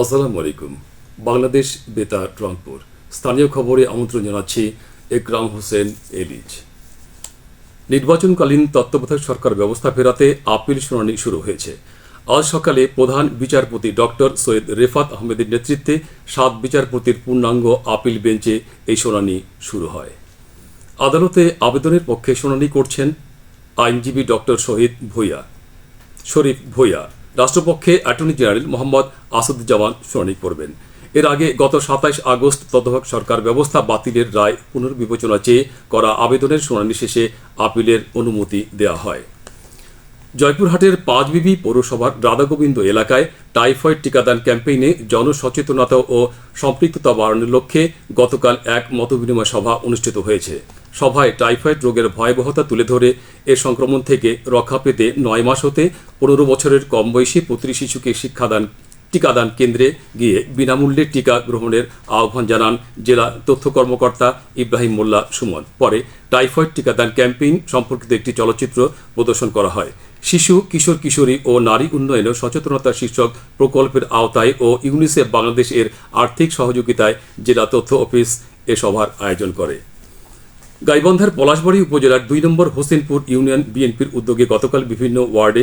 আসসালামু আলাইকুম। বাংলাদেশ বেতার রংপুর। স্থানীয় খবরে আমন্ত্রণ জানাচ্ছি একরাম হোসেন এলিজ। নির্বাচনকালীন তত্ত্বাবধায়ক সরকার ব্যবস্থা ফেরাতে আপিল শুনানি শুরু হয়েছে। আজ সকালে প্রধান বিচারপতি ডক্টর সৈয়দ রেফাত আহমেদের নেতৃত্বে সাত বিচারপতির পূর্ণাঙ্গ আপিল বেঞ্চে এই শুনানি শুরু হয়। আদালতে আবেদনের পক্ষে শুনানি করছেন আইনজীবী ডক্টর শহীদ ভূঁইয়া। শরীফ ভূঁইয়া। রাষ্ট্রপক্ষে অ্যাটর্নি জেনারেল মোহাম্মদ আসাদুজ্জামান শুনানি করবেন। এর আগে গত সাতাইশ আগস্ট তত্ত্বাবধায়ক সরকার ব্যবস্থা বাতিলের রায় পুনর্বিবেচনা চেয়ে করা আবেদনের শুনানি শেষে আপিলের অনুমতি দেওয়া হয়। জয়পুরহাটের পাঁচবিবি পৌরসভার রাধাগোবিন্দ এলাকায় টাইফয়েড টিকাদান ক্যাম্পেইনে জনসচেতনতা ও সম্পৃক্ততা বাড়ানোর লক্ষ্যে গতকাল এক মতবিনিময় সভা অনুষ্ঠিত হয়েছে। সভায় টাইফয়েড রোগের ভয়াবহতা তুলে ধরে এ সংক্রমণ থেকে রক্ষা পেতে নয় মাস হতে পনেরো বছরের কম বয়সী পুত্রী শিশুকে শিক্ষাদান, টিকাদান কেন্দ্রে গিয়ে বিনামূল্যে টিকা গ্রহণের আহ্বান জানান জেলা তথ্য কর্মকর্তা ইব্রাহিম মোল্লা সুমন। পরে টাইফয়েড টিকাদান ক্যাম্পেইন সম্পর্কিত একটি চলচ্চিত্র প্রদর্শন করা হয়। শিশু, কিশোর, কিশোরী ও নারী উন্নয়ন সচেতনতা শীর্ষক প্রকল্পের আওতায় ও ইউনিসেফ বাংলাদেশ এর আর্থিক সহযোগিতায় জেলা তথ্য অফিস এ সভার আয়োজন করে। গাইবান্ধার পলাশবাড়ী উপজেলার দুই নম্বর হোসেনপুর ইউনিয়ন বিএনপির উদ্যোগে গতকাল বিভিন্ন ওয়ার্ডে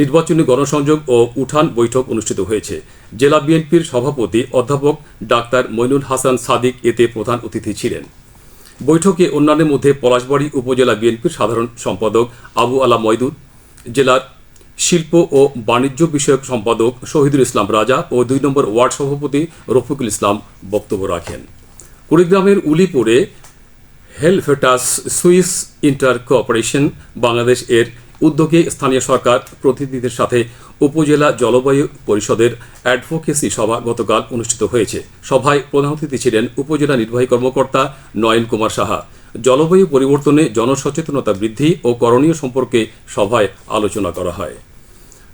নির্বাচনী গণসংযোগ ও উঠান বৈঠক অনুষ্ঠিত হয়েছে। জেলা বিএনপির সভাপতি অধ্যাপক ডাক্তার মইনুল হাসান সাদিক এতে প্রধান অতিথি ছিলেন। বৈঠকে অন্যান্যের মধ্যে পলাশবাড়ী উপজেলা বিএনপির সাধারণ সম্পাদক আবু আলা ময়দুদ জেলার শিল্প ও বাণিজ্য বিষয়ক সম্পাদক শহীদুল ইসলাম রাজা ও দুই নম্বর ওয়ার্ড সভাপতি রফিকুল ইসলাম বক্তব্য রাখেন। কুড়িগ্রামের উলিপুরে Helvetas Swiss inter cooperation Bangladesh এর উদ্যোগে স্থানীয় সরকার প্রতিনিধিদের সাথে উপজেলা জলবায়ু পরিষদের অ্যাডভোকেসি সভা গতকাল অনুষ্ঠিত হয়েছে। সভায় প্রধান অতিথি ছিলেন উপজেলা নির্বাহী কর্মকর্তা নয়ন কুমার সাহা। জলবায়ু পরিবর্তনে জনসচেতনতা বৃদ্ধি ও করণীয় সম্পর্কে সভায় আলোচনা করা হয়।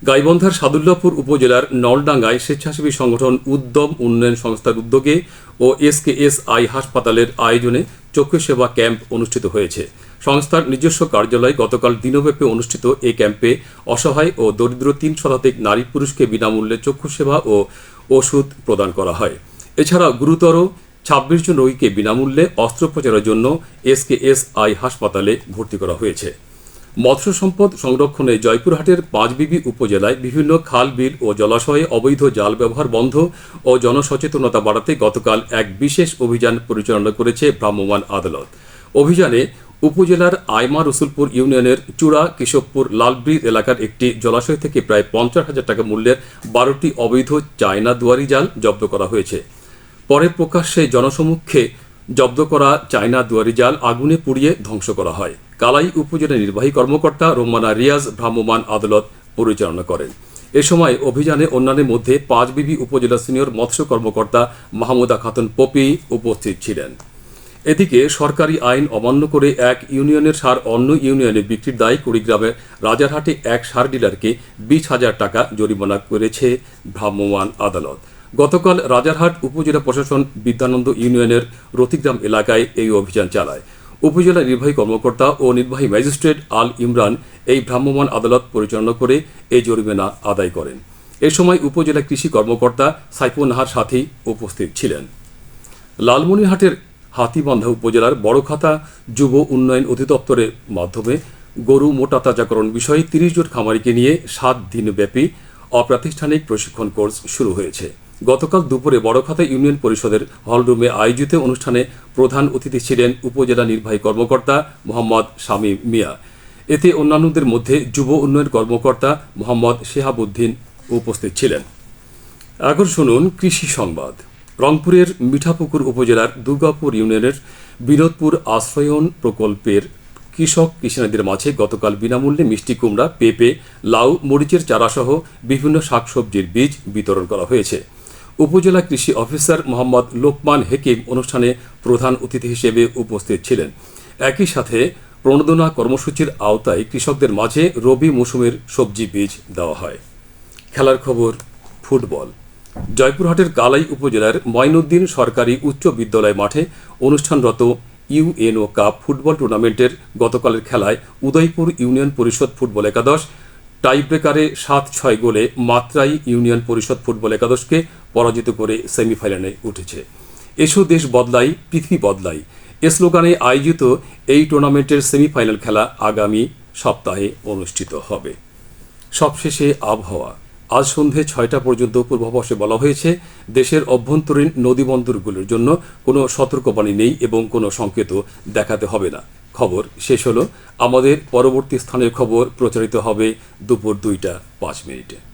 গাইবন্ধার সাদুল্লাপুর উপজেলার নলডাঙ্গায় স্বেচ্ছাসেবী সংগঠন উদ্যম উন্নয়ন সংস্থার উদ্যোগে ও এসকেএস আই হাসপাতালের আয়োজনে চক্ষু সেবা ক্যাম্প অনুষ্ঠিত হয়েছে। সংস্থার নিজস্ব কার্যালয়ে গতকাল দিনব্যাপী অনুষ্ঠিত এই ক্যাম্পে অসহায় ও দরিদ্র তিন শতাধিক নারী পুরুষকে বিনামূল্যে চক্ষু সেবা ও ওষুধ প্রদান করা হয়। এছাড়া গুরুতর ছাব্বিশ জন রোগীকে বিনামূল্যে অস্ত্রোপচারের জন্য এসকেএস আই হাসপাতালে ভর্তি করা হয়েছে। মৎস্য সম্পদ সংরক্ষণে জয়পুরহাটের পাঁচবিবি উপজেলায় বিভিন্ন খাল, বিল ও জলাশয়ে অবৈধ জাল ব্যবহার বন্ধ ও জনসচেতনতা বাড়াতে গতকাল এক বিশেষ অভিযান পরিচালনা করেছে ভ্রাম্যমাণ আদালত। অভিযানে উপজেলার আইমা রসুলপুর ইউনিয়নের চূড়া কেশবপুর লালব্রিজ এলাকার একটি জলাশয় থেকে প্রায় পঞ্চাশ হাজার টাকা মূল্যের বারোটি অবৈধ চায়না দুয়ারি জাল জব্দ করা হয়েছে। পরে প্রকাশ্যে জনসমক্ষে জব্দ করা চায়না দুয়ারি জাল আগুনে পুড়িয়ে ধ্বংস করা হয়। কালাই উপজেলা নির্বাহী কর্মকর্তা রোমানা রিয়াজ ভ্রাম্যমাণ আদালত পরিচালনা করেন। এ সময় অভিযানে অন্যান্যের মধ্যে পাঁচবিবি উপজেলা সিনিয়র মৎস্য কর্মকর্তা মাহমুদা খাতুন পপি উপস্থিত ছিলেন। এদিকে সরকারি আইন অমান্য করে এক ইউনিয়নের সার অন্য ইউনিয়নে বিক্রির দায় কুড়িগ্রামের রাজারহাটে এক সার ডিলারকে বিশ হাজার টাকা জরিমানা করেছে ভ্রাম্যমাণ আদালত। গতকাল রাজারহাট উপজেলা প্রশাসন বিদ্যানন্দ ইউনিয়নের রতিগ্রাম এলাকায় এই অভিযান চালায়। উপজেলা নির্বাহী কর্মকর্তা ও নির্বাহী ম্যাজিস্ট্রেট আল ইমরান এই ভ্রাম্যমাণ আদালত পরিচালনা করে এই জরিমানা আদায় করেন। এ সময় উপজেলা কৃষি কর্মকর্তা সাইফুল নাহার সাথী উপস্থিত ছিলেন। লালমনিরহাটের হাতিবান্ধা উপজেলার বড়খাতা যুব উন্নয়ন অধিদপ্তরের মাধ্যমে গরু মোটা তাজাকরণ বিষয়ে তিরিশ জন খামারিকে নিয়ে সাত দিনব্যাপী অপ্রাতিষ্ঠানিক প্রশিক্ষণ কোর্স শুরু হয়েছে। গতকাল দুপুরে বড়খাতা ইউনিয়ন পরিষদের হলরুমে আয়োজিত অনুষ্ঠানে প্রধান অতিথি ছিলেন উপজেলা নির্বাহী কর্মকর্তা মোহাম্মদ শামীম মিয়া। এতে অন্যান্যদের মধ্যে যুব উন্নয়ন কর্মকর্তা মোহাম্মদ শেহাবুদ্দিন উপস্থিত ছিলেন। এখন শুনুন কৃষি সংবাদ। রংপুরের মিঠাপুকুর উপজেলার দুর্গাপুর ইউনিয়নের বিনোদপুর আশ্রয়ন প্রকল্পের কৃষক কৃষানীদের মাঝে গতকাল বিনামূল্যে মিষ্টি কুমড়া, পেঁপে, লাউ, মরিচের চারাসহ বিভিন্ন শাকসবজির বীজ বিতরণ করা হয়েছে। উপজেলা কৃষি অফিসার মোহাম্মদ লোকমান হেকিম অনুষ্ঠানে প্রধান অতিথি হিসেবে উপস্থিত ছিলেন। একই সাথে প্রণোদনা কর্মসূচির আওতায় কৃষকদের মাঝে রবি মৌসুমের সবজি বীজ দেওয়া হয়। খেলার খবর, ফুটবল। জয়পুরহাটের কালাই উপজেলার ময়নুদ্দিন সরকারি উচ্চ বিদ্যালয় মাঠে অনুষ্ঠানরত ইউএনও কাপ ফুটবল টুর্নামেন্টের গতকালের খেলায় উদয়পুর ইউনিয়ন পরিষদ ফুটবল একাদশ টাই ব্রেকারে সাত ছয় গোলে মাত্রাই ইউনিয়ন পরিষদ ফুটবল একাদশকে পরাজিত করে সেমিফাইনালে উঠেছে। এসো দেশ বদলাই, পৃথিবী বদলাই। এ স্লোগানে আয়োজিত এই টুর্নামেন্টের সেমিফাইনাল খেলা আগামী সপ্তাহে অনুষ্ঠিত হবে। সবশেষে আবহাওয়া। আজ সন্ধে ছয়টা পর্যন্ত পূর্বাভাসে বলা হয়েছে, দেশের অভ্যন্তরীণ নদীবন্দরগুলোর জন্য কোনো সতর্কবাণী নেই এবং কোনো সংকেতও দেখাতে হবে না। খবর শেষ হলো। আমাদের পরবর্তী স্থানের খবর প্রচারিত হবে দুপুর দুইটা পাঁচ মিনিটে।